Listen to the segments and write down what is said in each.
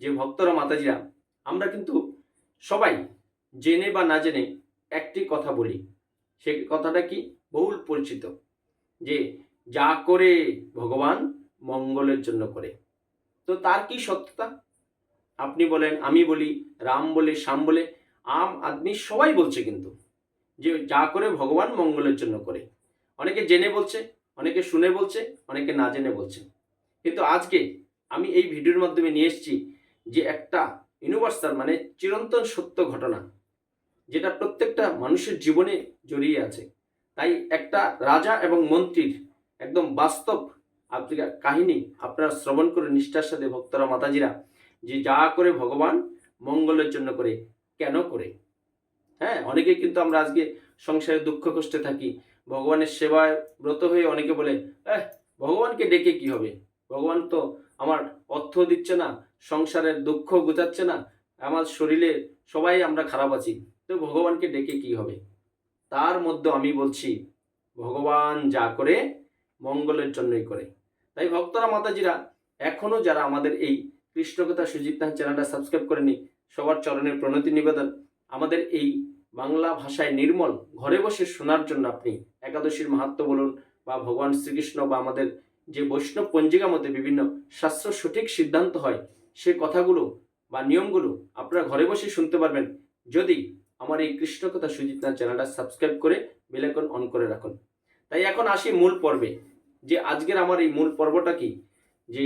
যে ভক্তরা মাতাজিরা, আমরা কিন্তু সবাই জেনে বা না জেনে একটি কথা বলি। সে কথাটা কি? বহুল পরিচিত। যে যা করে ভগবান মঙ্গলের জন্য করে। তো তার কি সত্যতা? আপনি বলেন, আমি বলি, রাম বলে, শ্যাম বলে, আম আদমি সবাই বলছে কিন্তু যে যা করে ভগবান মঙ্গলের জন্য করে। অনেকে জেনে বলছে, অনেকে শুনে বলছে, অনেকে না জেনে বলছে। কিন্তু আজকে আমি এই ভিডিওর মাধ্যমে নিয়ে এসেছি যে একটা ইউনিভার্সাল মানে চিরন্তন সত্য ঘটনা, যেটা প্রত্যেকটা মানুষের জীবনে জড়িয়ে আছে। তাই একটা রাজা এবং মন্ত্রীর একদম বাস্তব কাহিনী আপনারা শ্রবণ করে নিষ্ঠার সাথে ভক্তরা, মাতাজিরা, যে যা করে ভগবান মঙ্গলের জন্য করে, কেন করে? হ্যাঁ অনেকে কিন্তু আমরা আজকে সংসারে দুঃখ কষ্টে থাকি, ভগবানের সেবায় ব্রত হয়ে অনেকে বলে ভগবানকে ডেকে কি হবে? ভগবান তো আমার অর্থ দিচ্ছে না সংসারের দুঃখ গুছাচ্ছে না, আমার শরীরে সবাই আমরা খারাপ আছি, তো ভগবানকে ডেকে কি হবে? তার মধ্যে আমি বলছি, ভগবান যা করে মঙ্গলের জন্যই করে। তাই ভক্তরা, মাতাজিরা এখনও যারা আমাদের এই কৃষ্ণকথা সুজিত নাথ চ্যানেলটা সাবস্ক্রাইব করেনি, সবার চরণের প্রণতি নিবেদন, আমাদের এই বাংলা ভাষায় নির্মল ঘরে বসে শোনার জন্য আপনি একাদশীর মাহাত্ম বলুন বা ভগবান শ্রীকৃষ্ণ বা আমাদের যে বৈষ্ণব পঞ্জিকা মতে বিভিন্ন শাস্ত্র সঠিক সিদ্ধান্ত হয় সে কথাগুলো বা নিয়মগুলো আপনারা ঘরে বসে শুনতে পারবেন। যদি আমার এই কৃষ্ণকথা সুজিত নাথ চ্যানেলটা সাবস্ক্রাইব করে বেলাইকন অন করে রাখুন। তাই এখন আসি মূল পর্বে, যে আজকের আমার এই মূল পর্বটা কি? যে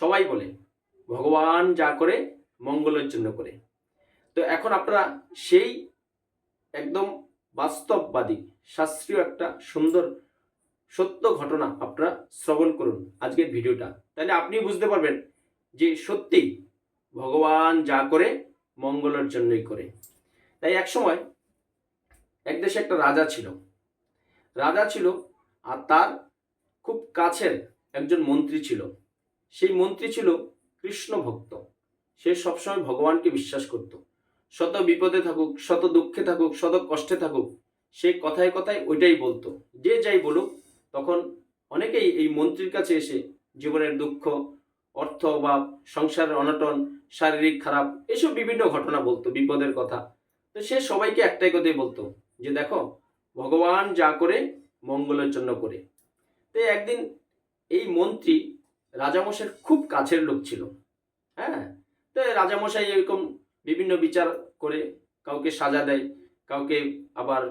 সবাই বলে, ভগবান যা করে, মঙ্গলের জন্য করে। তো এখন আপনারা সেই একদম বাস্তববাদী, শাস্ত্রীয় একটা সুন্দর, সত্য ঘটনা আপনারা শ্রবণ করুন আজকের ভিডিওটা। তাহলে আপনি বুঝতে পারবেন যে সত্যি ভগবান যা করে, মঙ্গলের জন্যই করে। তাই এক সময় এক দেশে একটা রাজা ছিল। রাজা ছিল আর তার খুব কাছের একজন মন্ত্রী ছিল। সেই মন্ত্রী ছিল কৃষ্ণ ভক্ত। সে সবসময় ভগবানকে বিশ্বাস করত। শত বিপদে থাকুক, শত দুঃখে থাকুক, শত কষ্টে থাকুক, সে কথায় কথায় ওইটাই বলতো। যে যাই বলুক, তখন অনেকেই এই মন্ত্রীর কাছে এসে জীবনের দুঃখ অর্থ অভাব সংসারের অনটন, শারীরিক খারাপ, এসব বিভিন্ন ঘটনা বলতো, বিপদের কথা। তো সে সবাইকে একটাই কথাই বলতো, যে দেখো, ভগবান যা করে, মঙ্গলের জন্য করে। তো একদিন এই মন্ত্রী রাজামশাইয়ের খুব কাছের লোক ছিল হ্যাঁ? তো রাজামশাই এরকম বিভিন্ন বিচার করে, কাউকে সাজা দেয়, কাউকে আবার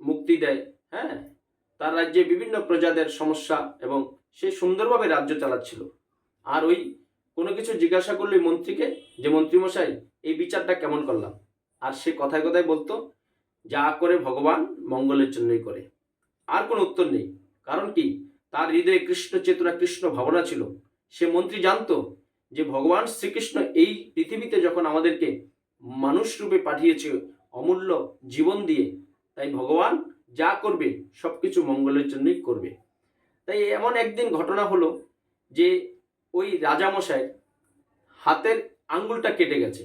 মুক্তি দেয় হ্যাঁ? তার রাজ্যে বিভিন্ন প্রজাদের সমস্যা এবং সে সুন্দরভাবে রাজ্য চালাচ্ছিল। আর ওই কোনো কিছু জিজ্ঞাসা করল মন্ত্রীকে যে মন্ত্রীমশাই এই বিচারটা কেমন করলাম? আর সে কথায় কথায় বলতো, যা করে ভগবান, মঙ্গলের জন্যই করে। আর কোনো উত্তর নেই। কারণ কি? তার হৃদয়ে কৃষ্ণ চেতনা, কৃষ্ণ ভাবনা ছিল। সে মন্ত্রী জানতো যে, ভগবান শ্রীকৃষ্ণ এই পৃথিবীতে যখন আমাদেরকে মানুষ রূপে পাঠিয়েছে অমূল্য জীবন দিয়ে, তাই ভগবান যা করবে সব কিছু মঙ্গলের জন্যই করবে। তাই এমন একদিন ঘটনা হলো যে ওই রাজামশাই হাতের আঙ্গুলটা কেটে গেছে।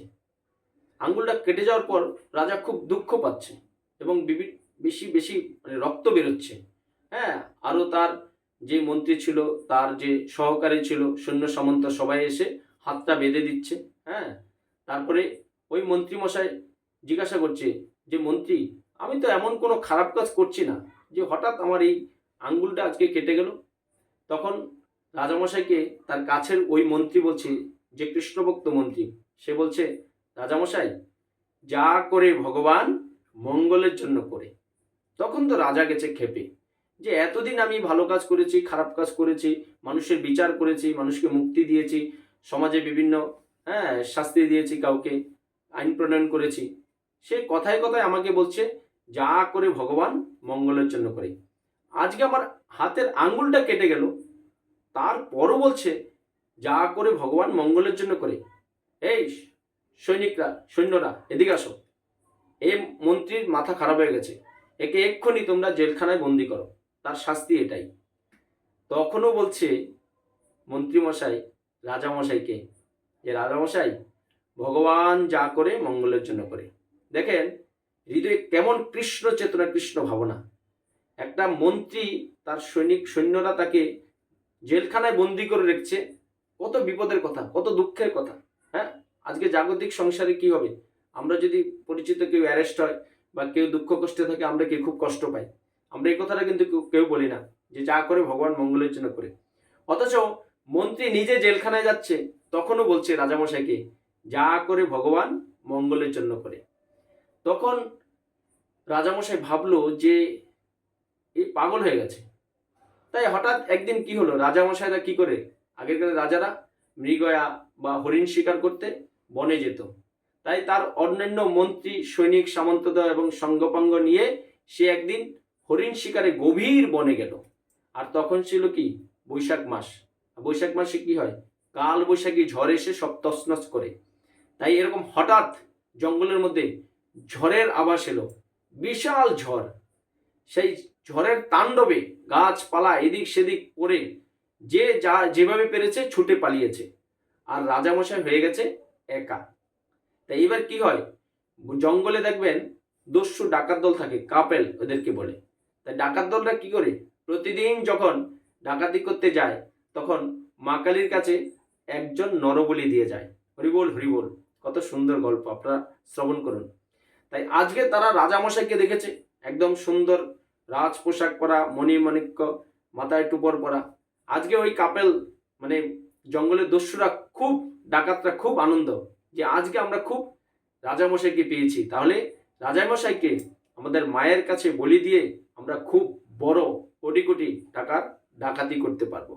আঙ্গুলটা কেটে যাওয়ার পর রাজা খুব দুঃখ পাচ্ছে এবং বেশি বেশি মানে রক্ত বেরোচ্ছে। হ্যাঁ আরও তার যে মন্ত্রী ছিল, তার যে সহকারী ছিল, সৈন্য সামন্ত, সবাই এসে হাতটা বেঁধে দিচ্ছে। হ্যাঁ তারপরে ওই মন্ত্রীমশাই জিজ্ঞাসা করছে যে, মন্ত্রী, আমি তো এমন কোনো খারাপ কাজ করছি না যে হঠাৎ আমার এই আঙ্গুলটা আজকে কেটে গেল? তখন রাজামশাইকে তার কাছের ওই মন্ত্রী বলছে, যে কৃষ্ণভক্ত মন্ত্রী, সে বলছে, রাজামশাই, যা করে ভগবান মঙ্গলের জন্য করে। তখন তো রাজা গেছে খেপে যে এতদিন আমি ভালো কাজ করেছি, খারাপ কাজ করেছি, মানুষের বিচার করেছি, মানুষকে মুক্তি দিয়েছি, সমাজে বিভিন্ন হ্যাঁ শাস্তি দিয়েছি কাউকে, আইন প্রণয়ন করেছি। সে কথায় কথায় আমাকে বলছে, যা করে ভগবান মঙ্গলের জন্য করে। আজকে আমার হাতের আঙ্গুলটা কেটে গেল। তারপরও বলছে, যা করে ভগবান মঙ্গলের জন্য করে। এই সৈনিকরা, সৈন্যরা, এদিকে আসো। এ মন্ত্রীর মাথা খারাপ হয়ে গেছে। একে এক্ষুনি তোমরা জেলখানায় বন্দি করো। তার শাস্তি এটাই। তখনও বলছে মন্ত্রীমশাই, রাজামশাইকে যে, রাজামশাই, ভগবান যা করে মঙ্গলের জন্য করে। দেখেন, হৃদয়ে কেমন কৃষ্ণ চেতনা, কৃষ্ণ ভাবনা। একটা মন্ত্রী, তার সৈনিক সৈন্যরা তাকে জেলখানায় বন্দি করে রেখেছে। কত বিপদের কথা, কত দুঃখের কথা হ্যাঁ? আজকে জাগতিক সংসারে কি হবে? আমরা যদি পরিচিত কেউ অ্যারেস্ট হয় বা কেউ দুঃখ কষ্টে থাকে, আমরা কি খুব কষ্ট পাই? আমরা এই কথাটা কিন্তু কেউ- কেউ বলি না যে যা করে ভগবান মঙ্গলের জন্য করে। অথচ মন্ত্রী নিজে জেলখানায় যাচ্ছে, তখনও বলছে রাজামশাইকে, যা করে ভগবান মঙ্গলের জন্য করে। তখন রাজামশাই ভাবলো যে এই পাগল হয়ে গেছে। তাই হঠাৎ একদিন কি হলো? রাজামশাইরা কি করে? আগেরকার রাজারা মৃগয়া বা হরিণ শিকার করতে বনে যেত। তাই তার অন্যান্য মন্ত্রী, সৈনিক, সামন্তদয় এবং সঙ্গপাঙ্গ নিয়ে সে একদিন হরিণ শিকারে গভীর বনে গেল। আর তখন ছিল কি? বৈশাখ মাস। বৈশাখ মাসে কি হয়? কাল বৈশাখী ঝড় এসে সব তছনছ করে। তাই এরকম হঠাৎ জঙ্গলের মধ্যে ঝড়ের আভাস এলো। বিশাল ঝড়। সেই ঝড়ের তাণ্ডবে গাছপালা এদিক সেদিক পড়ে যে যা যেভাবে পেরেছে ছুটে পালিয়েছে। আর রাজামশাই হয়ে গেছে একা। তাই এবার কি হয়? জঙ্গলে দেখবেন দস্যু ডাকাত দল থাকে, কাপেল ওদেরকে বলে। তাই ডাকাত দলরা কি করে? প্রতিদিন যখন ডাকাতি করতে যায়, তখন মা কালীর কাছে একজন নরবলি দিয়ে যায়। হরিবোল হরিবোল কত সুন্দর গল্প, আপনারা শ্রবণ করুন। তাই আজকে তারা রাজামশাইকে দেখেছে, একদম সুন্দর রাজ পোশাক পরা, মণিমাণিক্য, মাথায় টুপর পরা। আজকে ওই কাপেল মানে জঙ্গলের দস্যুরা খুব, ডাকাতরা খুব আনন্দ যে আজকে আমরা খুব রাজামশাইকে পেয়েছি। তাহলে রাজামশাইকে আমাদের মায়ের কাছে বলি দিয়ে আমরা খুব বড় কোটি কোটি টাকার ডাকাতি করতে পারব।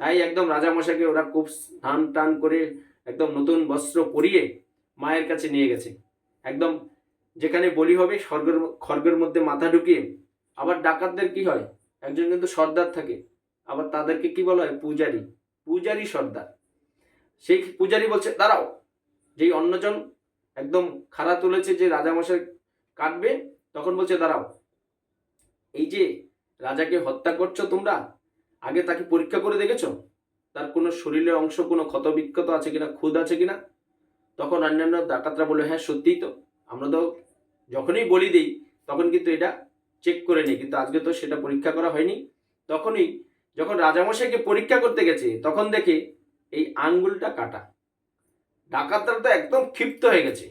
তাই একদম রাজামশাইকে ওরা খুব স্নান টান করে একদম নতুন বস্ত্র পরিয়ে মায়ের কাছে নিয়ে গেছে। একদম যেখানে বলি হবে, স্বর্গের খর্গের মধ্যে মাথা ঢুকিয়ে আবার ডাকাতদের কি হয়? একজন কিন্তু সর্দার থাকে। আবার তাদেরকে কি বলা হয়? পূজারি। পূজারি সর্দার। সেই পূজারি বলছে, দাঁড়াও। যেই অন্যজন একদম খাড়া তুলেছে যে রাজামশাই কাটবে, তখন বলছে, দাঁড়াও। এই যে রাজাকে হত্যা করছ তোমরা, আগে তাকে পরীক্ষা করে দেখেছ? তার কোনো শরীরের অংশ, কোনো ক্ষত বিক্ষত আছে কিনা, খুদ আছে কিনা? তখন অন্যান্য ডাকাতরা বলে হ্যাঁ সত্যিই তো। আমরা তো যখনই বলি দিই, তখন কিন্তু এটা চেক করে নিই, কিন্তু আজকে তো সেটা পরীক্ষা করা হয়নি। তখনই যখন রাজামশাইকে পরীক্ষা করতে গেছে, তখন দেখে এই আঙ্গুলটা কাটা। ডাকাতরা তো একদম ক্ষিপ্ত হয়ে গেছে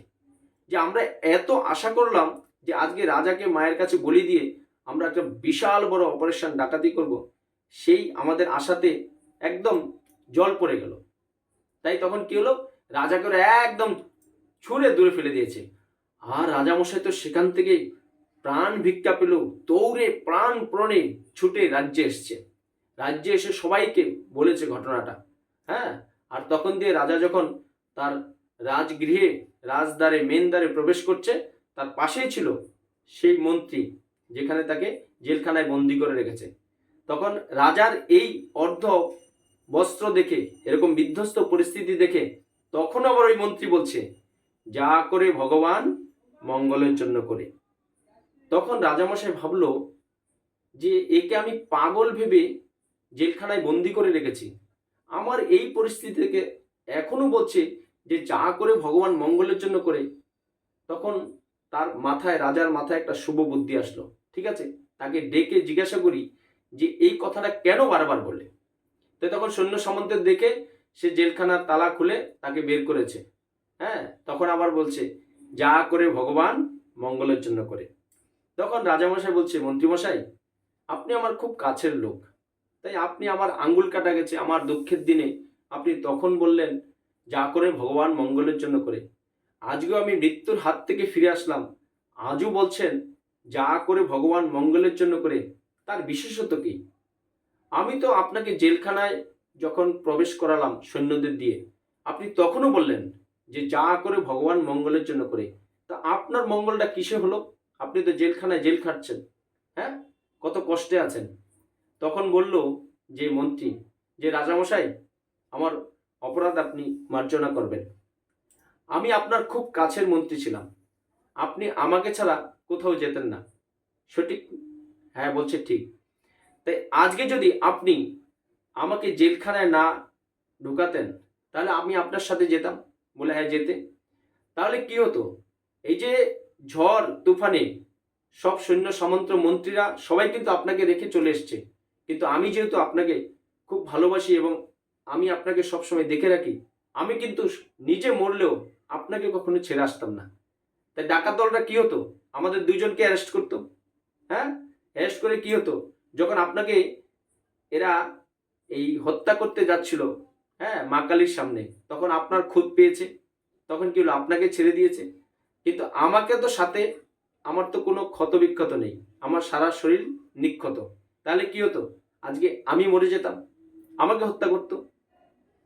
যে আমরা এত আশা করলাম যে আজকে রাজাকে মায়ের কাছে বলি দিয়ে আমরা একটা বিশাল বড় অপারেশন ডাকাতি করব, সেই আমাদের আশাতে একদম জল পড়ে গেল। তাই তখন কি হলো? রাজাকে একদম ছুঁড়ে দূরে ফেলে দিয়েছে। আর রাজামশাই তো সেখান থেকে প্রাণ ভিক্ষা পেল দৌড়ে প্রাণ প্রণে ছুটে রাজ্যে এসছে। রাজ্যে এসে সবাইকে বলেছে ঘটনাটা হ্যাঁ? আর তখন দিয়ে রাজা যখন তার রাজগৃহে, রাজদ্বারে মেন দ্বারে প্রবেশ করছে, তার পাশেই ছিল সেই মন্ত্রী, যেখানে তাকে জেলখানায় বন্দি করে রেখেছে। তখন রাজার এই অর্ধ বস্ত্র দেখে, এরকম বিধ্বস্ত পরিস্থিতি দেখে তখন আবার ওই মন্ত্রী বলছে, যা করে ভগবান, মঙ্গলের জন্য করে। তখন রাজামশাই ভাবলো যে একে আমি পাগল ভেবে জেলখানায় বন্দি করে রেখেছি। আমার এই পরিস্থিতি থেকে এখনও বলছে যে যা করে ভগবান মঙ্গলের জন্য করে। তখন তার মাথায়, রাজার মাথায় একটা শুভ বুদ্ধি আসলো, ঠিক আছে? তাকে ডেকে জিজ্ঞাসা করি যে এই কথাটা কেন বারবার বলে তো তখন সৈন্য সামন্তের দেখে সে জেলখানার তালা খুলে তাকে বের করেছে। হ্যাঁ তখন আবার বলছে, যা করে ভগবান মঙ্গলের জন্য করে। তখন রাজামশাই বলছে, মন্ত্রীমশাই, আপনি আমার খুব কাছের লোক। তাই আপনি আমার আঙ্গুল কাটা গেছে আমার দুঃখের দিনে। আপনি তখন বললেন, যা করে ভগবান মঙ্গলের জন্য করে। আজকেও আমি মৃত্যুর হাত থেকে ফিরে আসলাম। আজও বলছেন, যা করে ভগবান মঙ্গলের জন্য করে, তার বিশেষত কি? আমি তো আপনাকে জেলখানায় যখন প্রবেশ করালাম সৈন্যদের দিয়ে, আপনি তখনও বললেন যে, যা করে ভগবান মঙ্গলের জন্য করে। তা আপনার মঙ্গলটা কিসে হলো? আপনি তো জেলখানায় জেল খাটছেন হ্যাঁ? কত কষ্টে আছেন। তখন বলল যে, মন্ত্রী, যে রাজামশাই, আমার অপরাধ আপনি মার্জনা করবেন। আমি আপনার খুব কাছের মন্ত্রী ছিলাম। আপনি আমাকে ছাড়া কোথাও যেতেন না। সঠিক? হ্যাঁ বলছে ঠিক। তাই আজকে যদি আপনি আমাকে জেলখানায় না ঢুকাতেন, তাহলে আমি আপনার সাথে যেতাম। বলে হ্যাঁ যেতে। তাহলে কি হতো? এই যে ঝড়, তুফানে সব সৈন্য সামন্ত মন্ত্রীরা সবাই কিন্তু আপনাকে রেখে চলে এসছে। কিন্তু আমি যেহেতু আপনাকে খুব ভালোবাসি এবং আমি আপনাকে সবসময় দেখে রাখি, আমি কিন্তু নিজে মরলেও আপনাকে কখনো ছেড়ে আসতাম না। তাই ডাকাত দলটা কি হতো? আমাদের দুজনকে অ্যারেস্ট করতো। হ্যাঁ? অ্যারেস্ট করে কি হতো? যখন আপনাকে এরা এই হত্যা করতে যাচ্ছিল হ্যাঁ মা কালীর সামনে, তখন আপনার খুদ পেয়েছে, তখন কি হলো? আপনাকে ছেড়ে দিয়েছে। কিন্তু আমাকে তো সাথে, আমার তো কোনো ক্ষত বিক্ষত নেই। আমার সারা শরীর নিক্ষত। তাহলে কি হতো? আজকে আমি মরে যেতাম। আমাকে হত্যা করতো।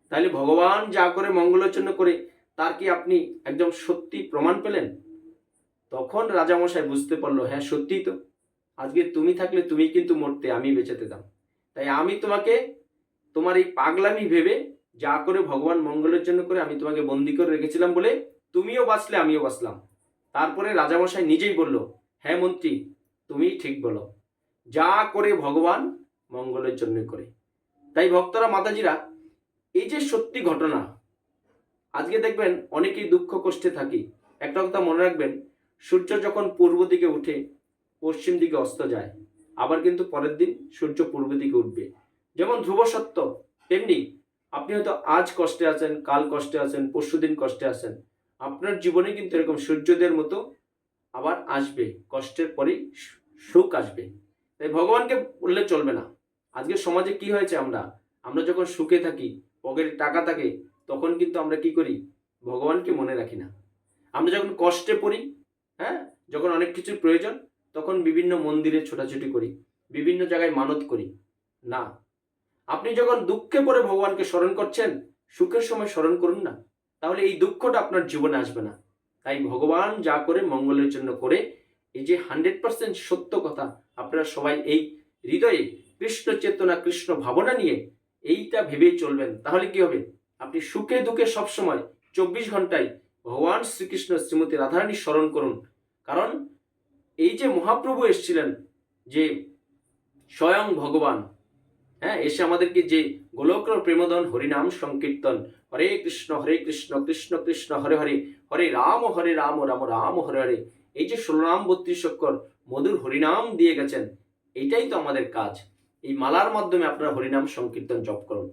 তাহলে ভগবান যা করে মঙ্গলের জন্য করে, তার কি আপনি একদম সত্যি প্রমাণ পেলেন? তখন রাজামশাই বুঝতে পারল হ্যাঁ সত্যিই তো। আজকে তুমি থাকলে তুমি কিন্তু মরতে, আমি বেঁচে যেতাম। তাই আমি তোমাকে, তোমার এই পাগলামি ভেবে যা করে ভগবান মঙ্গলের জন্য করে আমি তোমাকে বন্দি করে রেখেছিলাম বলে তুমিও বাঁচলে, আমিও বাঁচলাম। তারপরে রাজামশাই নিজেই বলল হ্যাঁ মন্ত্রী তুমিই ঠিক বলো। যা করে ভগবান, মঙ্গলের জন্য করে। তাই ভক্তরা, মাতাজিরা, এই যে সত্যি ঘটনা, আজকে দেখবেন অনেকেই দুঃখ কষ্টে থাকি। একটা কথা মনে রাখবেন, সূর্য যখন পূর্ব দিকে উঠে পশ্চিম দিকে অস্ত যায়, আবার কিন্তু পরের দিন সূর্য পূর্ব দিকে উঠবে। যেমন ধ্রুব সত্য, তেমনি আপনি হয়তো আজ কষ্টে আছেন, কাল কষ্টে আছেন, পরশুদিন কষ্টে আছেন আপনার জীবনে কিন্তু এরকম সূর্যোদয়ের মতো আবার আসবে, কষ্টের পরেই সুখ আসবে। তাই ভগবানকে বললে চলবে না। আজকে সমাজে কি হয়েছে আমরা? আমরা যখন সুখে থাকি, পকেটে টাকা থাকে, তখন কিন্তু আমরা কি করি? ভগবানকে মনে রাখি না। আমরা যখন কষ্টে পড়ি হ্যাঁ যখন অনেক কিছুর প্রয়োজন, তখন বিভিন্ন মন্দিরে ছোটাছুটি করি, বিভিন্ন জায়গায় মানত করি। না। আপনি যখন দুঃখে পড়ে ভগবানকে স্মরণ করছেন, সুখের সময় স্মরণ করুন না। তাহলে এই দুঃখটা আপনার জীবনে আসবে না। তাই ভগবান যা করে মঙ্গলের জন্য করে, এই যে হান্ড্রেড পার্সেন্ট সত্য কথা, আপনারা সবাই এই হৃদয়ে কৃষ্ণ চেতনা, কৃষ্ণ ভাবনা নিয়ে এইটা ভেবেই চলবেন। তাহলে কি হবে? আপনি সুখে দুঃখে সবসময় চব্বিশ ঘন্টায় ভগবান শ্রীকৃষ্ণ শ্রীমতী রাধারানী স্মরণ করুন। কারণ এই যে মহাপ্রভু এসেছিলেন যে স্বয়ং ভগবান হ্যাঁ এসে আমাদেরকে যে গোলক্র প্রেমদন, হরিনাম সংকীর্তন, হরে কৃষ্ণ হরে কৃষ্ণ কৃষ্ণ কৃষ্ণ, হরে হরে হরে রাম হরে রাম রাম রাম, হরে হরে, এই যে ষোলনাম বত্রিশ অক্ষর মধুর হরিনাম দিয়ে গেছেন এইটাই তো আমাদের কাজ। এই মালার মাধ্যমে আপনারা হরিনাম সংকীর্তন জপ করুন।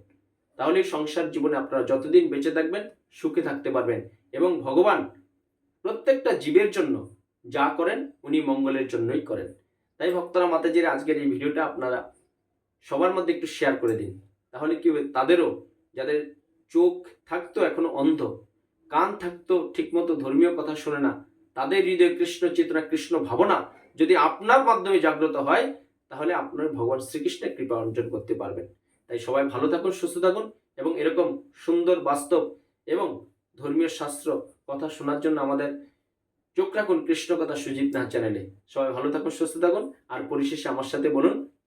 তাহলে সংসার জীবনে আপনারা যতদিন বেঁচে থাকবেন, সুখে থাকতে পারবেন এবং ভগবান প্রত্যেকটা জীবের জন্য যা করেন, উনি মঙ্গলের জন্যই করেন। তাই ভক্তরা মাতাজির, আজকের এই ভিডিওটা আপনারা সবার মধ্যে একটু শেয়ার করে দিন। তাহলে কি হবে? তাদেরও যাদের চোখ থাকতো এখনও অন্ধ, কান থাকতো ঠিকমতো ধর্মীয় কথা শোনে না, তাদের হৃদয়ে কৃষ্ণ চেতনা, কৃষ্ণ ভাবনা যদি আপনার মাধ্যমে জাগ্রত হয়, তাহলে আপনার ভগবান শ্রীকৃষ্ণের কৃপা অর্জন করতে পারবেন। তাই সবাই ভালো থাকুন, সুস্থ থাকুন এবং এরকম সুন্দর বাস্তব এবং ধর্মীয় শাস্ত্র কথা শোনার জন্য আমাদের চোখ রাখুন কৃষ্ণ কথা সুজিত নাথ চ্যানেলে। সবাই ভালো থাকুন, সুস্থ থাকুন আর পরিশেষে আমার সাথে বলুন